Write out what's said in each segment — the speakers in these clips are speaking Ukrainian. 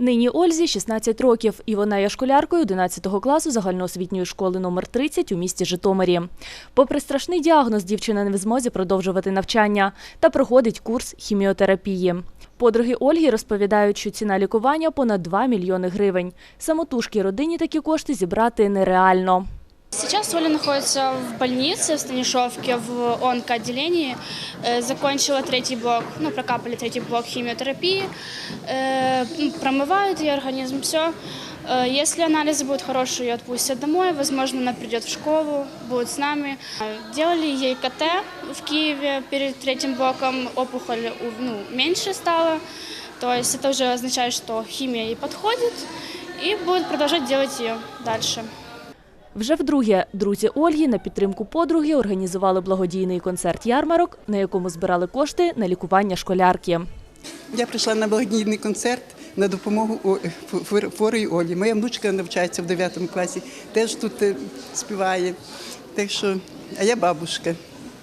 Нині Ользі 16 років, і вона є школяркою 11 класу загальноосвітньої школи номер 30 у місті Житомирі. Попри страшний діагноз, дівчина не в змозі продовжувати навчання та проходить курс хіміотерапії. Подруги Ольги розповідають, що ціна лікування понад 2 мільйони гривень. Самотужки родині такі кошти зібрати нереально. Сейчас Оля находится в больнице в Станишовке в онкоотделении. Э, Закончила третий блок, ну, прокапали третий блок химиотерапии. Э, ну, Промывают ее организм, все. Если анализы будут хорошие, ее отпустят домой. Возможно, она придет в школу, будет с нами. Э, Делали ей КТ в Киеве перед третьим блоком. Опухоль у- ну, меньше стала. То есть это уже означает, что химия ей подходит. И будут продолжать делать ее дальше. Вже вдруге друзі Ольги на підтримку подруги організували благодійний концерт ярмарок, на якому збирали кошти на лікування школярки. Я прийшла на благодійний концерт на допомогу О- хворої Олі. Моя внучка навчається в 9 класі, теж тут е, співає. Так що, а я бабушка.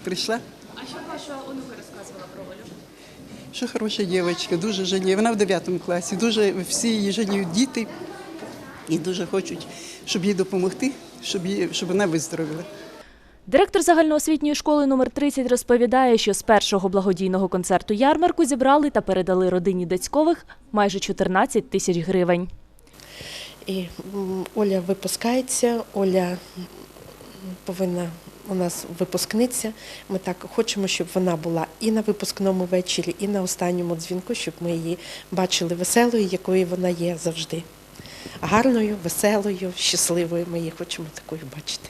Прийшла. А що ваша онука розказувала про Олю? Що хороша дівчинка, дуже жаліє. Вона в 9 класі. Дуже всі її жаліють діти і дуже хочуть, щоб їй допомогти, щоб, її, щоб вона виздоровіла. Директор загальноосвітньої школи номер 30 розповідає, що з першого благодійного концерту ярмарку зібрали та передали родині Дацькових майже 14 тисяч гривень. І Оля випускається, Оля повинна у нас випускниця. Ми так хочемо, щоб вона була і на випускному вечорі, і на останньому дзвінку, щоб ми її бачили веселою, якою вона є завжди Гарною, веселою, щасливою. Ми її хочемо такою бачити.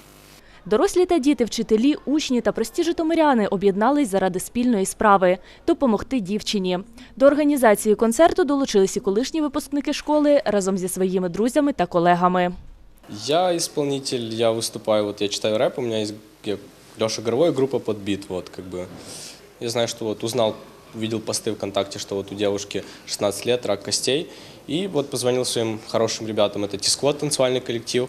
Дорослі та діти, вчителі, учні та прості житомиряни об'єднались заради спільної справи – допомогти дівчині. До організації концерту долучились і колишні випускники школи разом зі своїми друзями та колегами. Я исполнитель, я выступаю, вот я читаю рэп, у меня есть Леша Горовой, группа Подбит, вот как бы. Я знаю, что вот узнал, увидел посты ВКонтакте, что вот у девушки 16 лет, рак костей, и вот позвонил своим хорошим ребятам, это Тисквот, танцевальный коллектив,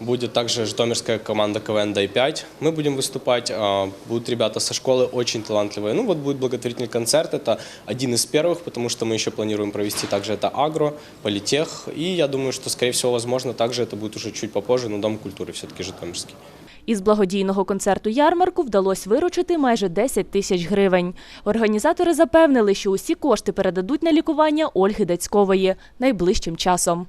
будет также житомирская команда КВН Дай-5, мы будем выступать, а, будут ребята со школы очень талантливые, ну вот будет благотворительный концерт, это один из первых, потому что мы еще планируем провести также это Агро, Политех, и я думаю, что, скорее всего, возможно, также это будет уже чуть попозже, но Дом культуры все-таки житомирский. Із благодійного концерту ярмарку вдалося виручити майже 10 тисяч гривень. Організатори запевнили, що усі кошти передадуть на лікування Ольги Дацькової найближчим часом.